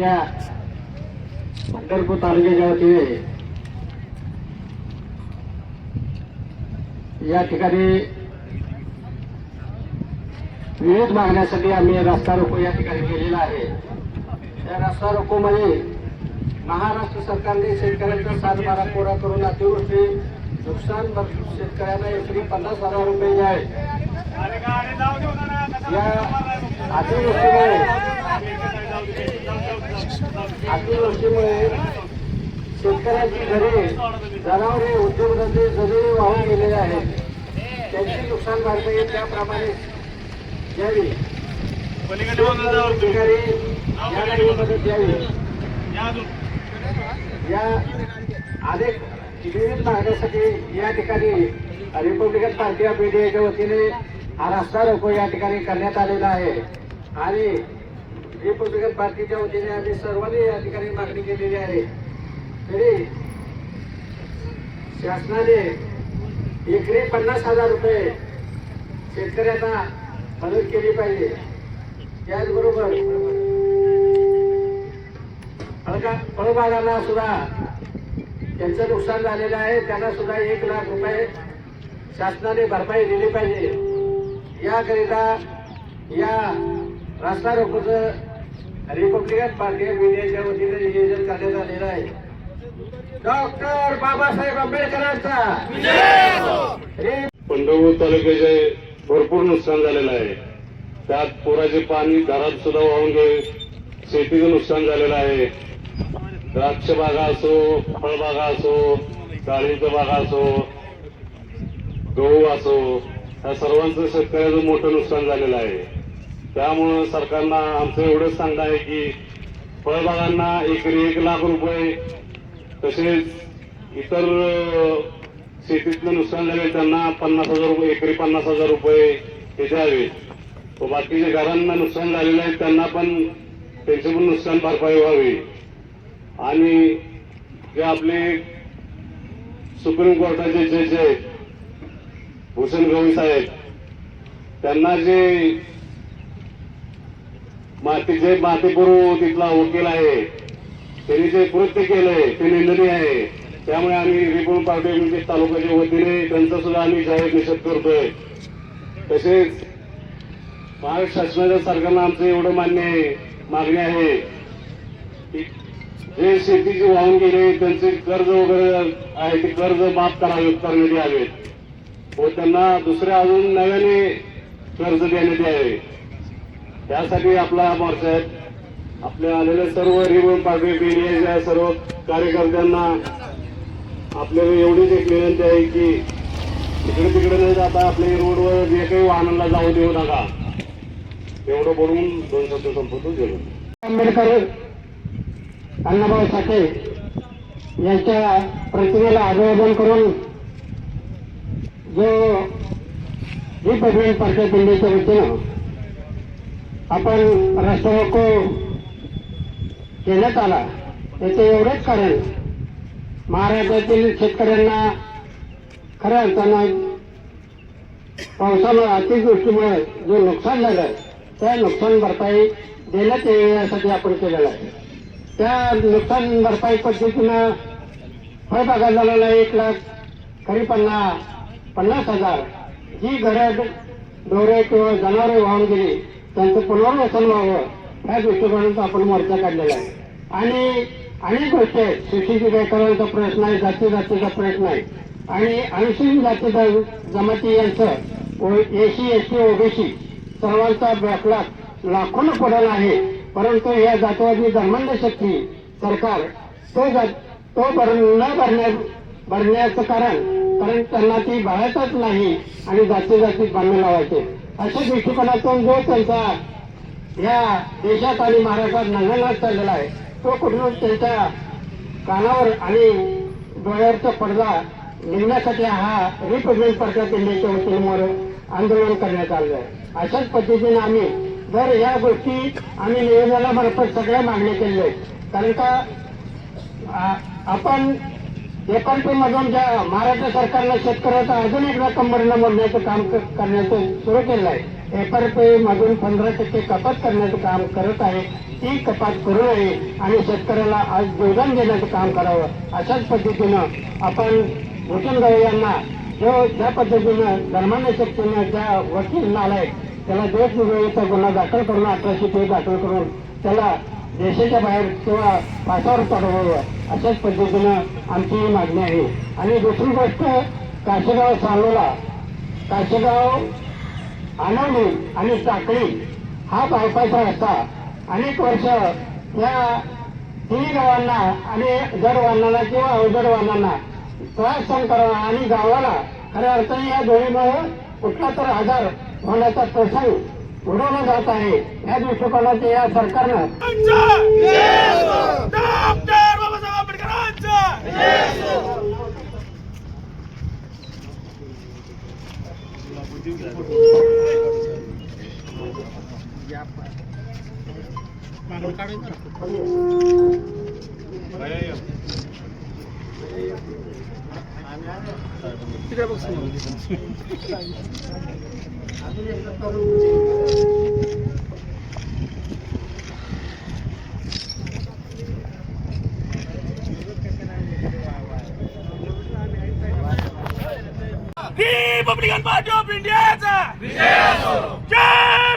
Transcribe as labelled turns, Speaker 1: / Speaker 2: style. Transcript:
Speaker 1: जिल्ह्यातल्या पंढरपूर तालुक्याच्या वतीने या ठिकाणी विविध मागण्यासाठी आम्ही रस्ता रोको या ठिकाणी केलेला आहे. या रस्ता रोकोमध्ये महाराष्ट्र सरकारने शेतकऱ्यांचा सातबारा कोरा करून अतिवृष्टी नुकसान भरपूर शेतकऱ्यांना एकरी पन्नास हजार रुपये द्यावे या अतिवृष्टीमुळे अतिवृष्टीमुळे शेतकऱ्यांची घरे जनावरे उद्योगधंदे जमिनी वाहून गेलेले आहेत त्यांची नुकसान भरपाई त्याप्रमाणे द्यावी. अधिकारी मदत द्यावी. या अनेक विविध मागण्यासाठी या ठिकाणी रिपब्लिकन पार्टी ऑफ इंडियाच्या वतीने हा रस्ता रोको या ठिकाणी करण्यात आलेला आहे. आणि रिपब्लिकन पार्टीच्या वतीने आम्ही सर्वांनी या ठिकाणी मागणी केलेली आहे. तरी शासनाने एकरी पन्नास हजार रुपये शेतकऱ्यांना मदत केली पाहिजे. त्याचबरोबर फळगा फळबागांना सुद्धा त्यांचं नुकसान झालेलं आहे. त्यांना सुद्धा एक लाख रुपये शासनाने भरपाई दिली पाहिजे. याकरिता या रस्ता रोकोचं रिपब्लिकन पार्टी ऑफ इंडियाच्या वतीने नियोजन करण्यात आलेलं आहे. डॉक्टर बाबासाहेब आंबेडकरांचा
Speaker 2: पंढरपूर तालुक्याचे भरपूर नुकसान झालेलं आहे. त्यात पुराचे पाणी घरात सुद्धा वाहून गेले. शेतीचं नुकसान झालेलं आहे. द्राक्ष बागा असो फळबागा असो डाळींच्या बागा असो गहू असो या सर्वांचं शेतकऱ्याचं मोठं नुकसान झालेलं आहे. त्यामुळं सरकारला आमचं एवढंच सांगणं आहे की फळबागांना एकरी एक लाख रुपये तसेच इतर शेतीतलं नुकसान झाले त्यांना पन्नास हजार रुपये एकरी पन्नास हजार रुपये हे द्यावे. व बाकीच्या घरांना नुकसान झालेलं आहे त्यांना पण त्यांचे पण नुकसान भरपाई व्हावी. आणि जे आपले सुप्रीम कोर्टाचे जज आहेत भूषण गवई साहेब त्यांना जे माती जे मातीपूर्व तिथला वकील आहे त्यांनी जे कृत्य केलंय ते निंदनीय आहे. त्यामुळे आम्ही रिपोर्ट पार्टी म्हणजे तालुक्याच्या वतीने त्यांचा सुद्धा आम्ही जाहीर निषेध करतोय. तसेच महाराष्ट्र शासनाच्या सरकारला आमचं एवढं मान्य आहे मागणी आहे की जे शेतीचे वाहून गेले त्यांचे कर्ज वगैरे आहे ते कर्ज माफ करावे करण्यात यावेत व त्यांना दुसरे अजून नव्याने कर्ज देण्यात यावे. त्यासाठी आपला मोर्चा आहे. आपल्या आलेल्या सर्व रिवन पार्टी पीडीएच्या सर्व कार्यकर्त्यांना आपल्याला एवढीच एक विनंती आहे की इकडे तिकडे न जाता आपल्या रोडवर जे काही वाहनांना जाऊ देऊ नका. एवढं बोलून दोन शब्द संपवतो. गेलो
Speaker 1: आंबेडकर अण्णाभाऊ साठे यांच्या प्रतिमेला अभिवादन करून जो रिपब्लिकन पार्टी ऑफ इंडियाच्या वतीनं आपण राष्ट्रवाको देण्यात आला याचं एवढंच कारण महाराष्ट्रातील शेतकऱ्यांना खऱ्या अर्थानं पावसामुळे अतिवृष्टीमुळे जो नुकसान झालं त्या नुकसान भरपाई देण्यात यावी यासाठी आपण केलेलं आहे. त्या नुकसान भरपाई पद्धतीनं फळबागा झालेला एक लाख खरीपांना पन्नास हजार जी घरं डोरे किंवा जनावरे वाहून गेली त्यांचं पुनर्वसन व्हावं ह्या दृष्टिकोनाचा आपण मोर्चा काढलेला आहे. आणि अनेक गोष्टी आहेत. सुशिक्षित बेकारांचा प्रश्न आहे जाती जातीचा प्रश्न आहे. आणि अनुसूचित जाती जमाती यांचं एसी एस टी ओबीसी सर्वांचा बॅकलॉग लाखोनं पडला आहे. परंतु या जातीवादी धर्मांड शक्ती सरकार तो जात तो न भरण्या भरण्याचं कारण कारण त्यांना ती भरायचंच नाही आणि जाती जातीत बांधून लावायचे. अशा दृष्टिकोनातून जो त्यांचा या देशात आणि महाराष्ट्रात नंगनाथ चाललेला आहे तो कुठून त्यांच्या कानावर आणि डोळ्यावरचा पडदा निघण्यासाठी हा रिप्रेझेंट पार्टी ऑफ इंडियाच्या वतीने आंदोलन करण्यात आलं आहे. अशाच पद्धतीने आम्ही जर या गोष्टी आम्ही निवेदनामार्फत सगळ्या मागण्या केलेल्या आहेत. कारण का आपण एफआरपी मधून ज्या महाराष्ट्र सरकारनं शेतकऱ्याचा अजून एकदा कंबरला मोडण्याचं काम क- करण्याचं सुरू केलं आहे. एफआरपी मधून पंधरा टक्के कपात करण्याचं काम करत आहे. ती कपात करू नये आणि शेतकऱ्याला आज योगदान देण्याचं काम करावं. अशाच पद्धतीनं आपण भूषण गवई यांना जो ज्या पद्धतीनं धर्मान्य शक्तीनं ज्या वकील नालायक त्याला देशद्रोहीचा गुन्हा दाखल करून अठराशे ते दाखल करून त्याला देशाच्या बाहेर किंवा पासावर पाठवावं अशाच पद्धतीनं आमची ही मागणी आहे. आणि दुसरी गोष्ट काशेगाव सांगोला. काशेगाव आनवली आणि टाकळी हा बायपासचा रस्ता अनेक वर्ष या तिन्ही गावांना आणि जड वाहनांना किंवा अवजड वाहनांना त्रास सहन करावा आणि गावाला खऱ्या अर्थाने या दोन्हीमुळे कुठला तर आजार होण्याचा प्रसंग उडवला जात आहे. या दृष्टिकोनात या सरकारनं
Speaker 3: डॉक्टर बाबासाहेब आंबेडकरांचा रिपब्लिकन पार्टी ऑफ इंडियाचा. जय